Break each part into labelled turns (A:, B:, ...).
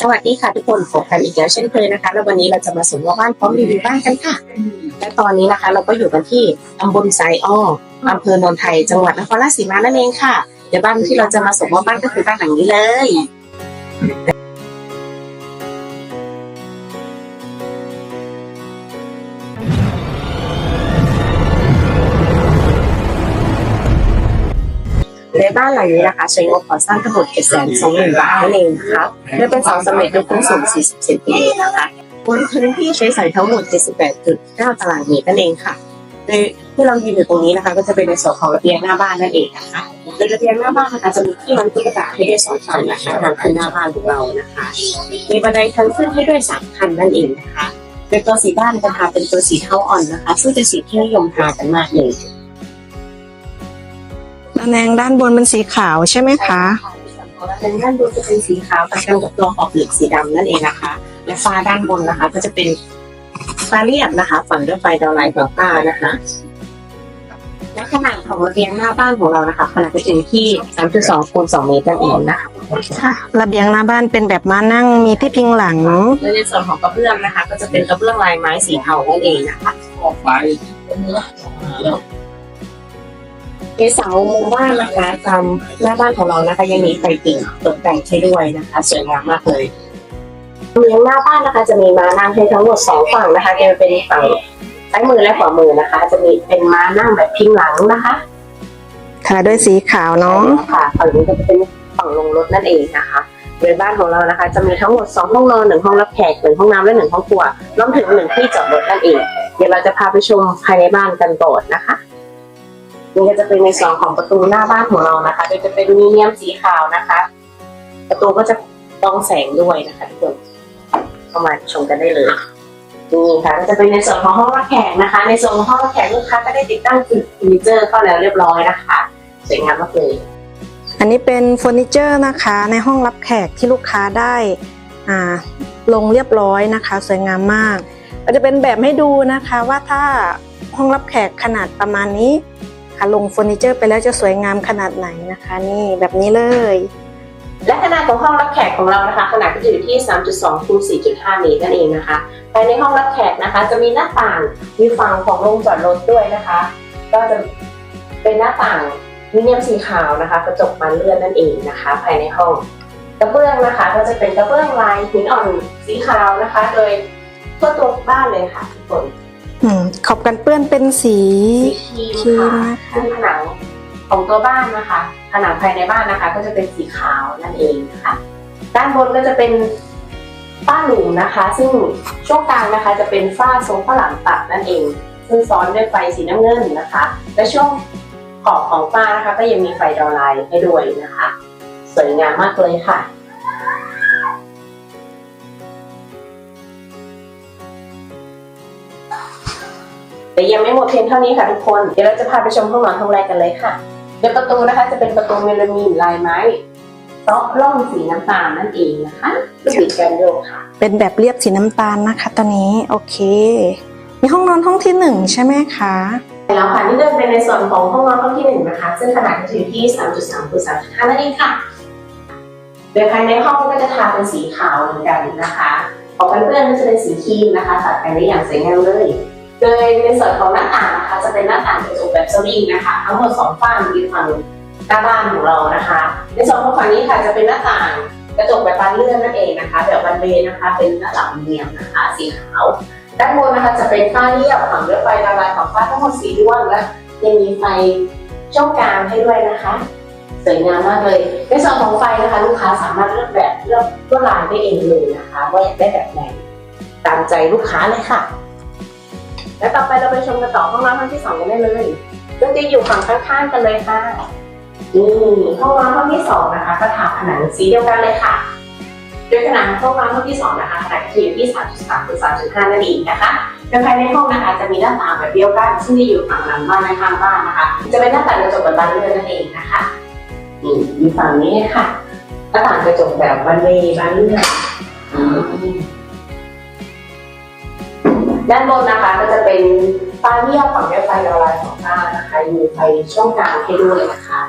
A: สวัสดีค่ะทุกคนพบกันอีกแล้วเช่นเคยนะคะ แล้ววันนี้เราจะมาสำรวจบ้านพร้อมรีวิวบ้านกันค่ะ และตอนนี้นะคะ เราก็อยู่กันที่ตำบลไซอ้ออำเภอโนนไทยจังหวัดนครราชสีมานั่นเองค่ะเดี๋ยวบ้านที่เราจะมาสำรวจบ้านก็คือบ้านหลังนี้เลย บ้านหลังนี้นะคะ ใช้งบก่อสร้างทั้งหมด7 2 0 0 0 0บาทนั่นเองครับโดยเป็นเสาสำเร็จด้วยโครงสูง 40 เซนติเมตรนะคะบนพื้นที่ใช้สอยทั้งหมด 78.9 ตารางเมตรนั่นเองค่ะโดยที่เรายืนอยู่ตรงนี้นะคะ ก็จะเป็นในส่วนของระเบียงหน้าบ้านนั่นเองนะคะโดยระเบียงหน้าบ้านนะคะจะมีที่วางตุ๊กตาให้ได้สองชั้นนะคะทางขึ้นหน้าบ้านของเรานะคะ มีบันไดทางขึ้นให้ด้วยสามขั้นนั่นเองนะคะโดยตัวสีบ้านจะทาเป็นตัวสีเทาอ่อนนะคะ ซึ่งเป็นสีที่นิยมทากันมากเลย
B: ตะแนงด้านบนเป็นสีขาวใช่ไหมคะ
A: เป็นด้านบนจะเป็นสีขาวตัดกันกับตัวขอบเหล็กสีดำนั่นเองนะคะ และฟ้าด้านบนนะคะ ก็จะเป็นฟ้าเรียบนะคะฝังด้วยไฟดาวไลท์ของป้านะคะ และขนาดของระเบียงหน้าบ้านของเรานะคะขนาดก็อยู่ที่ 3.2คูณ2เมตรนั่นเองนะคะ
B: ค่ะระเบียงหน้าบ้านเป็นแบบมานั่งมีที่พิงหลัง
A: และในส่วนของกระเบื้องนะคะ ก็จะเป็นกระเบื้องลายไม้สีเทานั่นเองนะคะ
C: ออกไป
A: ในเสามุมบ้านนะคะตามหน้าบ้านของเรานะคะ ยังมีไฟติ่งตกแต่งให้ด้วยนะคะ สวยงามมากเลยเลี้ยงหน้าบ้านนะคะ จะมีม้านั่งให้ทั้งหมดสองฝั่งนะคะจะเป็นฝั่งซ้ายมือและขวามือนะคะ จะมีเป็นม้านั่งแบบพิงหลังนะคะ
B: ค่ะด้วยสีขาวเนาะ
A: ค่ะฝั่งนี้ก็จะเป็นฝั่งลงรถนั่นเองนะคะโดยบ้านของเรานะคะ จะมีทั้งหมดสองห้องนอนหนึ่งห้องรับแขกหนึ่งห้องน้ำและหนึ่งห้องครัวรวมถึงหนึ่งที่จอดรถนั่นเอง เดี๋ยวเราจะพาไปชมภายในบ้านกันก่อนนะคะ นี่ก็จะเป็นในส่วนของประตูหน้าบ้านของเรานะคะโดยจะเป็นมีเนียมสีขาวนะคะ ประตูก็จะต้องแสงด้วยนะคะทุกคนเข้ามาชมกันได้เลยนี่ค่ะก็จะเป็นในส่วนของห้องรับแขกนะคะ ในส่วนของห้องรับแขกลูกค้าก็ได้ติดตั้งเฟอร์นิเจอร์เข้าแล้วเรียบร้อยนะคะสวยงามมากเลย
B: อันนี้เป็นเฟอร์นิเจอร์นะคะ ในห้องรับแขกที่ลูกค้าได้ลงเรียบร้อยนะคะ สวยงามมากก็จะเป็นแบบให้ดูนะคะว่าถ้าห้องรับแขกขนาดประมาณนี้ ค่ะลงเฟอร์นิเจอร์ไปแล้วจะสวยงามขนาดไหนนะคะ นี่แบบนี้เลย
A: และขนาดของห้องรับแขกของเรานะคะ ขนาดก็จะอยู่ที่ 3.2คูณ4.5 เมตรนั่นเองนะคะภายในห้องรับแขกนะคะ จะมีหน้าต่างมีฝั่งของโรงจอดรถด้วยนะคะ ก็จะเป็นหน้าต่างมิเนียมสีขาวนะคะ กระจกบานเลื่อนนั่นเองนะคะ ภายในห้องกระเบื้องนะคะ ก็จะเป็นกระเบื้องลายหินอ่อนสีขาวนะคะ โดยทั่วตัวบ้านเลยค่ะทุกคน
B: อืมขอบกันเปื้อนเป็นสี
A: สีครีมค่ะซึ่งผนังของตัวบ้านนะคะ ผนังภายในบ้านนะคะ ก็จะเป็นสีขาวนั่นเองนะคะ ด้านบนก็จะเป็นฝ้าหลุมนะคะ ซึ่งช่วงกลางนะคะ จะเป็นฝ้าทรงข้าวหลามตัดนั่นเอง ซึ่งซ้อนด้วยไฟสีน้ำเงินนะคะ และช่วงขอบของฝ้านะคะ ก็ยังมีไฟดาวไลน์ให้ด้วยนะคะ สวยงามมากเลยค่ะ แต่ยังไม่หมดเพียงเท่านี้ค่ะทุกคน เดี๋ยวเราจะพาไปชมห้องนอนห้องแรกกันเลยค่ะโดยประตูนะคะจะเป็นประตูเมลามีนลายไม้เซาะร่องสีน้ำตาลนั่นเองนะคะลูกบิดแกนโยกค่ะ
B: เป็นแบบเรียบสีน้ำตาลนะคะ ตอนนี้โอเค มีห้องนอนห้องที่หนึ่งใช่ไหมคะ
A: แล้วค่ะนี่ก็เป็นในส่วนของห้องนอนห้องที่หนึ่งนะคะ ซึ่งขนาดจะอยู่ที่ 3.3คูณ3.5นั่นเองค่ะ โดยภายในห้องก็จะทาเป็นสีขาวเหมือนกันนะคะ ของเพื่อนๆก็จะเป็นสีครีมนะคะตัดกันได้อย่างสวยงามเลย โดยในส่วนของหน้าต่างนะคะจะเป็นหน้าต่างกระจกแบบสวิงนะคะ ทั้งหมดสองฝั่งอยู่ฝั่งหน้าบ้านของเรานะคะ ในส่วนของฝั่งนี้ค่ะจะเป็นหน้าต่างกระจกแบบบานเลื่อนนั่นเองนะคะแบบวันเวย์นะคะ เป็นหน้าต่างเนียมนะคะ สีขาวด้านบนนะคะจะเป็นฝ้าเรียบฝังด้วยไฟระบายของฝ้าทั้งหมดสีดวงและยังมีไฟช่องกลางให้ด้วยนะคะสวยงามมากเลยในส่วนของไฟนะคะ ลูกค้าสามารถเลือกแบบเลือกลวดลายได้เองเลยนะคะ ว่าอยากได้แบบไหนตามใจลูกค้าเลยค่ะ แล้วต่อไปเราไปชมกันต่อห้องน้ำห้องที่สองกันได้เลยซึ่งจะอยู่ฝั่งข้างๆกันเลยค่ะนี่ห้องน้ำห้องที่สองนะคะก็ถาผนังสีเดียวกันเลยค่ะโดยขนาดห้องน้ำห้องที่สองนะคะขนาดจะอยู่ที่ 3.3คูณ3.5นั่นเองนะคะโดยภายในห้องนะคะจะมีหน้าต่างแบบเดียวกัน ซึ่งจะอยู่ฝั่งหลังบ้านและข้างบ้านนะคะ จะเป็นหน้าต่างกระจกแบบบานเลื่อนนั่นเองนะคะนี่อยู่ฝั่งนี้ค่ะหน้าต่างกระจกแบบวันเวย์บานเลื่อน ด้านบนนะคะก็จะเป็นฝ้าเรียบฝั่งด้วยไฟละลายของฝ้านะคะมีไฟช่องกลางให้ด้วยนะคะ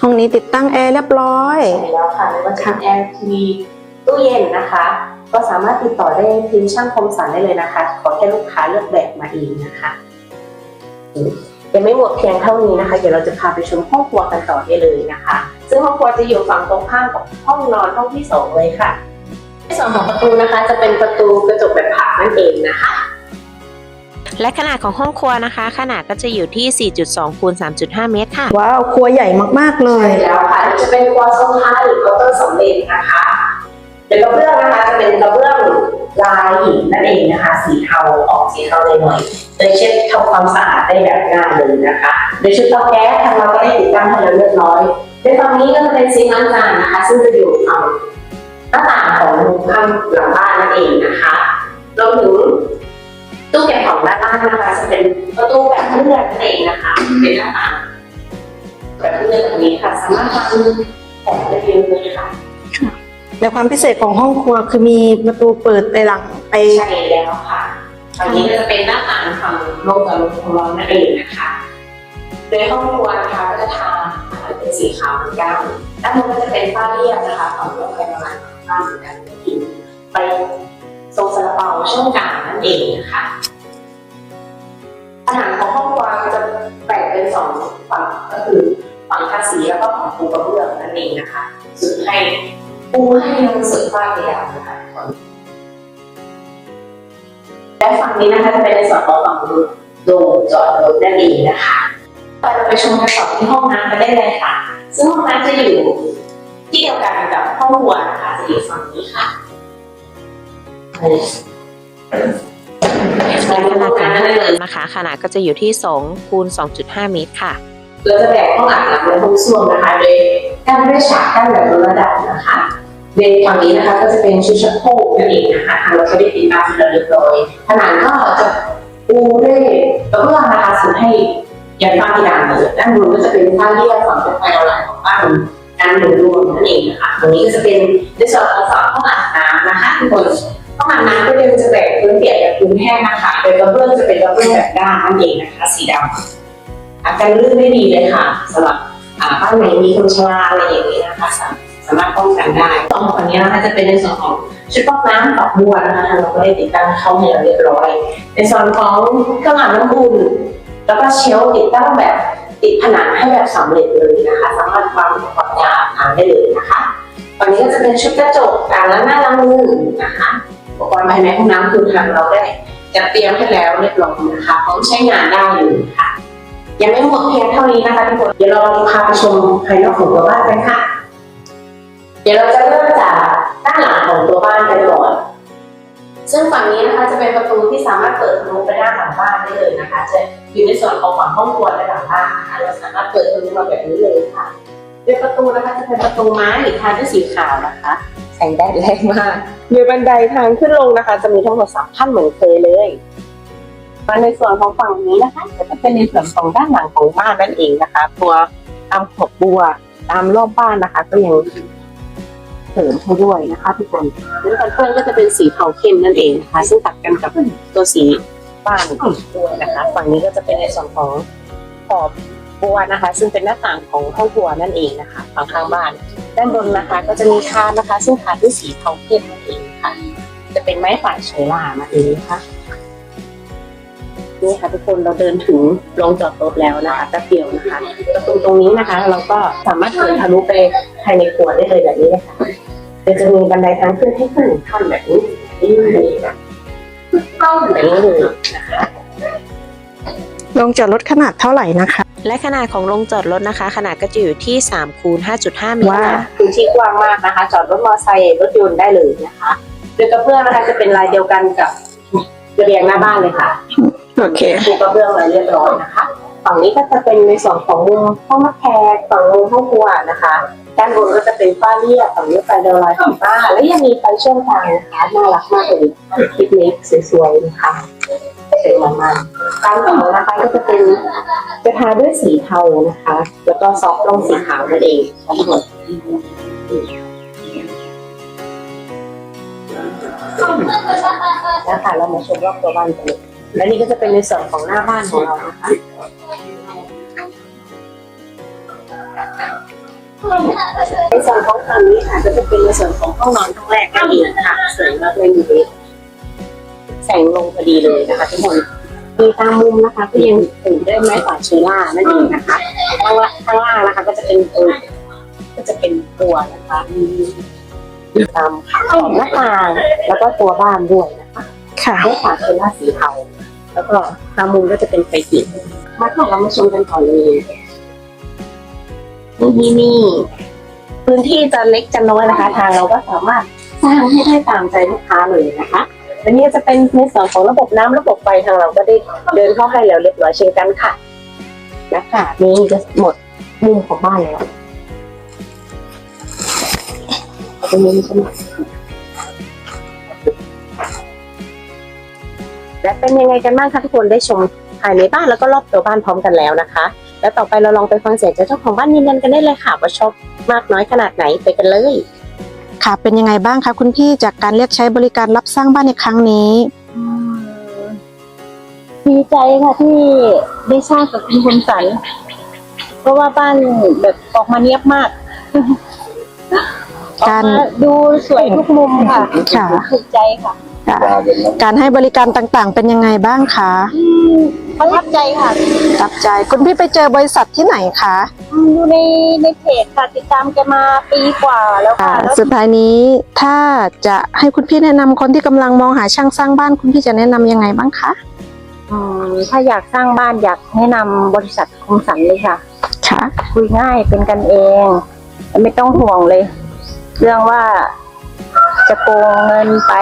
B: ห้องนี้ติดตั้งแอร์เรียบร้อย
A: ใช่แล้วค่ะไม่ว่าจะเป็นแอร์ทีวีตู้เย็นนะคะ ก็สามารถติดต่อได้ทีมช่างคมสันได้เลยนะคะ ขอแค่ลูกค้าเลือกแบบมาเองนะคะยังไม่หมดเพียงเท่านี้นะคะ เดี๋ยวเราจะพาไปชมห้องครัวกันต่อได้เลยนะคะ ซึ่งห้องครัวจะอยู่ฝั่งตรงข้ามกับห้องนอนห้องที่สองเลยค่ะใน ส่วนของประตูนะคะ จะเป็นประตูกระจกแบบผักนั่นเองนะคะ
C: และขนาดของห้องครัวนะคะ ขนาดก็จะอยู่ที่ 4.2คูณ3.5 เมตรค่ะ
B: ว้าวครัวใหญ่มากๆเล
A: ใช่
B: ย
A: แล้วค่ะจะเป็นครัวทรงไทยหรือเคาน์เตอร์สำเร็จนะคะเดี๋ยวกระเบื้องนะคะจะเป็นกระเบื้องลายหินนั่นเองนะคะ สีเทาออกสีเทาหน่อยๆโดยเช็ดทำความสะอาดได้แบบง่ายเลยนะคะโดยชุดเตาแก๊สทางเราก็ได้ติดตั้งให้แล้วเรียบร้อยในฝั่งนี้ก็จะเป็นซิงค์ล้างจานนะคะ ซึ่งจะอยู่ฝั่งห น้าต่างของข้างหลังบ้านนั่นเองนะคะรวมถึงตู้เก็บของด้านล่างนะคะจะเป็นประตูแบบเลื่อนนั่นเองนะคะ เป็นหน้าต่างแบบเลื่อนแบบนี้ค่ะ สามารถวางของได้เยอะเลยค่ะ
B: แต่ความพิเศษของห้องครัวคือมีประตูเปิดไปหลังไป
A: ใช่แล้วค่ะตอนนี้ก็จะเป็นหน้าต่างฝั่งโลกกับโลกของเรานั่นเองนะคะโดยห้องครัวนะคะก็จะทาเป็นสีขาวเหมือนกันด้านบนก็จะเป็นฝ้าเรียบนะคะฝั่งโลกไปประมาณ ฝ้าเหมือนกันที่ไปทรงซาลาเปาช่องกลางนั่นเองนะคะผนังของห้องครัวจะแบ่งเป็นสองฝั่งก็คือฝั่งทาสีแล้วก็ฝั่งปูกระเบื้องนั่นเองนะคะสุดให้ปูให้มันสุดฝ้าเพดานนะคะทุกคนและฝั่งนี้นะคะจะเป็นในส่วนของฝั่งโรงจอดรถนั่นเองนะคะไปเราไปชมกันต่อที่ห้องน้ำกันได้เลยค่ะ ซึ่งห้องน้ำจะอยู่ ที่เดียวกันกับห้องครัวนะคะจะอยู่ฝั่งนี้ค่ะ
C: และขนาดของห้องน้ำนะคะ ขนาดก็จะอยู่ที่2คูณ2.5 เมตรค่ะ
A: เราจะแบ่งห้องอาบน้ำและห้องส้วมนะคะโดยกั้นด้วยฉากกั้นแบบลดระดับนะคะในฝั่งนี้นะคะก็จะเป็นชุดชักโครกนั่นเองนะคะทางเราก็ได้ติดตั้งเรียบร้อยผนังก็จะปูด้วยกระเบื้องนะคะสุดให้ยันฝ้าเพดานเลยด้านบนก็จะเป็นฝ้าเรียบฝั่งเป็นไฟออนไลน์ของบ้านการหมุนรวมนั่นเองนะคะตรงนี้ก็จะเป็นในส่วนของฝั่งห้องอาบน้ำนะคะทุกคนห้องอาบน้ำก็ยังจะแบ่งพื้นเปียกกับพื้นแห้งนะคะโดยกระเบื้องจะเป็นกระเบื้องแบบด้านนั่นเองนะคะสีดำอาการลื่นได้ดีเลยค่ะสำหรับบ้านไหนมีคนชราอะไรอย่างนี้นะคะสาสามารถป้องกันได้ตรงฝั่งนี้นะคะจะเป็นในส่วนของชุดฟอกน้ำฝักบัวนะคะเราก็ได้ติดตั้งเข้าให้เราเรียบร้อย ในส่วนของเครื่องอาบน้ำอุ่นแล้วก็เชลติดตั้งแบบ ติดผนังให้แบบสำเร็จเลยนะคะ สามารถวางอุปกรณ์อานได้เลยนะคะฝั่งนี้ก็จะเป็นชุดกระจกอ่างล้างหน้าล้างมือนะคะอุปกรณ์ภายในห้องน้ำคือทางเราได้จัดเตรียมให้แล้วเรียบร้อยนะคะพร้อมใช้งานได้เลยค่ะยังไม่หมดเพียงเท่านี้นะคะทุกคนเดี๋ยวเราพาไปชมภายนอกของตัวบ้านกันค่ะ เดี๋ยวเราจะเริ่มจากด้านหลังของตัวบ้านกันก่อน ซึ่งฝั่งนี้นะคะจะเป็นประตูที่สามารถเปิดทะลุไปด้านหลังบ้านได้เลยนะคะ จะอยู่ในส่วนของฝั่งห้องครัวและหลังบ้านนะคะเราสามารถเปิดทะลุมาแบบนี้เลยค่ะโดยประตูนะคะจะเป็นประตูไม้หรือทาด้วยสีขาวนะคะแสงแดดแรงมากโดยบันไดทางขึ้นลงนะคะ จะมีทั้งหมดสามขั้นเหมือนเคยเลยมาในส่วนของฝั่งนี้นะคะ ก็จะเป็นในส่วนของด้านหลังของบ้านนั่นเองนะคะ ตัวตามขอบบัวตามรอบบ้านนะคะ ก็ยัง เสริมให้ด้วยนะคะทุกคนแล้วกันเพื่อนก็จะเป็นสีเทาเข้มนั่นเองนะคะซึ่งตัดกันกับตัวสีบ้านด้วยนะคะ ฝั่งนี้ก็จะเป็นในส่วนของขอบบัวนะคะ ซึ่งเป็นหน้าต่างของห้องครัวนั่นเองนะคะฝั่งข้างบ้าน ด้านบนนะคะ ก็จะมีคานนะคะ ซึ่งคานด้วยสีเทาเข้มนั่นเองค่ะ จะเป็นไม้ฝาเชลามาเองนะคะนี่ค่ะทุกคนเราเดินถึงโรงจอดรถแล้วนะคะแป๊บเดียวนะคะประตูตรงนี้นะคะ เราก็สามารถเดินทะลุไปภายในครัวได้เลยแบบนี้นะคะ เดี๋ยวจะมีบันไดทางขึ้นให้ขึ้นหนึ่งขั้นแบบนี้นี่เลยนะเข้าแบบนี้เลยนะคะ
B: ลงจอดรถขนาดเท่าไหร่นะคะ
C: และขนาดของโรงจอดรถนะคะ ขนาดก็จะอยู่ที่3คูณ5.5เมตร
B: ว้าว
C: ค่ะ
A: พื้นที่กว้างมากนะคะ จอดรถมอเตอร์ไซค์รถยนต์ได้เลยนะคะโดยกระเบื้องนะคะจะเป็นลายเดียวกันกับระเบียงหน้าบ้านเลยค่ะ
B: โอเค
A: ปูกระเบื้องไว้เรียบร้อยนะคะฝั่งนี้ก็จะเป็นในส่วนของมุมห้องรับแขกฝั่งมุมห้องครัวนะคะด้านบนก็จะเป็นฝ้าเรียบฝั่งนี้ไฟเดลไลท์ของบ้านและยังมีไฟช่วงกลางนะคะน่ารักมากเลยคลิปนี้สวยๆนะคะเป็นมันมันๆการต่อนะคะก็จะเป็นจะทาด้วยสีเทานะคะ แล้วก็ซอฟต์ลงสีขาวนั่นเองทั้งหมดนะคะเรามาชมรอบตัวบ้านกันเลย และนี่ก็จะเป็นในส่วนของหน้าบ้านของเรานะคะในส่วนของฝั่งนี้ค่ะก็จะเป็นในส่วนของห้องนอนห้องแรกนั่นเองค่ะสวยมากเลยมีแสงลงพอดีเลยนะคะทุกคนมีตามมุมนะคะก็ยังถูกด้วยไม้กวาดเชอร่านั่นเองนะคะข้างล่างข้างล่างนะคะ ก็จะเป็นเออก็จะเป็นตัวนะคะมีมีตามขอบหน้าต่างแล้วก็ตัวบ้านด้วยนะคะ
B: ค่ะ
A: ไม้กวาดเชอร่าสีเทา แล้วก็ตามมุมก็จะเป็นไฟติดมาค่ะเรามาชมกันก่อนเลยนี่นี่นี่พื้นที่จะเล็กจะน้อยนะคะ ทางเราก็สามารถสร้างให้ได้ตามใจลูกค้าเลยนะคะและนี่จะเป็นในส่วนของระบบน้ำระบบไฟทางเราก็ได้เดินเข้าให้แล้วเรียบร้อยเช่นกันค่ะนะคะนี่จะหมดมุมของบ้านแล้วตรงนี้ใช่ไหม และเป็นยังไงกันบ้างคะทุกคนได้ชมภายในบ้านแล้วก็รอบตัวบ้านพร้อมกันแล้วนะคะ แล้วต่อไปเราลองไปฟังเสียงจากเจ้าของบ้านยืนยันกันได้เลยค่ะว่าชอบมากน้อยขนาดไหนไปกันเลย
B: ค่ะ เป็นยังไงบ้างคะคุณพี่จากการเรียกใช้บริการรับสร้างบ้านในครั้งนี้
D: ดีใจค่ะที่ได้สร้างกับคุณคมสัน เพราะว่าบ้านแบบออกมาเนียบมากออก
B: การ
D: มาดูสวยทุกมุมค่ะ
B: ค่ะ
D: ถูกใจค่ะ
B: ค่ะ การให้บริการต่างๆ เป็นยังไงบ้างคะ
D: อืมประทับใจค่ะ
B: รับใจคุณพี่ไปเจอบริษัทที่ไหนคะ
D: อืมดูในในเพจค่ะติดตามแกมาปีกว่าแล้ว
B: อ่า
D: ค่ะแล้ว
B: สุดท้ายนี้ถ้าจะให้คุณพี่แนะนำคนที่กำลังมองหาช่างสร้างบ้านคุณพี่จะแนะนำยังไงบ้างคะ
D: อืมถ้าอยากสร้างบ้านอยากแนะนำบริษัทคมสันเลยค่ะ
B: ค่ะ
D: คุยง่ายเป็นกันเองและไม่ต้องห่วงเลย เรื่องว่าจะโกงเงินไป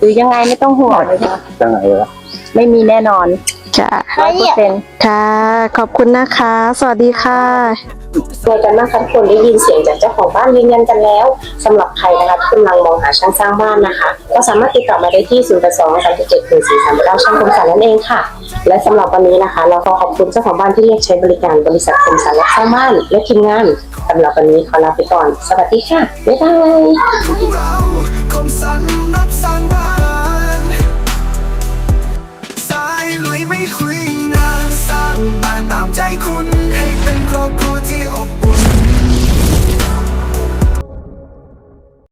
D: หรือยังไงไม่ต้องห่วงเลยค่ะ
E: จังไหนวะ
D: ไม่มีแน่นอน
B: ค่ะ
D: ร้อยเปอร์เซ็นต์
B: ค่ะ ขอบคุณนะคะ สวัสดีค่ะ
A: โดยกันมากคะทุกคนได้ยินเสียงจากเจ้าของบ้านยืนยันกันแล้วสำหรับใครนะคะที่กำลังมองหาช่างสร้างบ้านนะคะ ก็สามารถติดต่อมาได้ที่0 8 2 3 7 1 4 3 9ช่างคมสันนั่นเองค่ะ และสำหรับวันนี้นะคะ เราขอขอบคุณเจ้าของบ้านที่เรียกใช้บริการบริษัทคมสันและสร้างบ้าน และทีมงานสำหรับวันนี้ขอลาไปก่อน สวัสดีค่ะบ๊ายบาย
F: ใจคุณให้เป็นครอบครัวที่อบ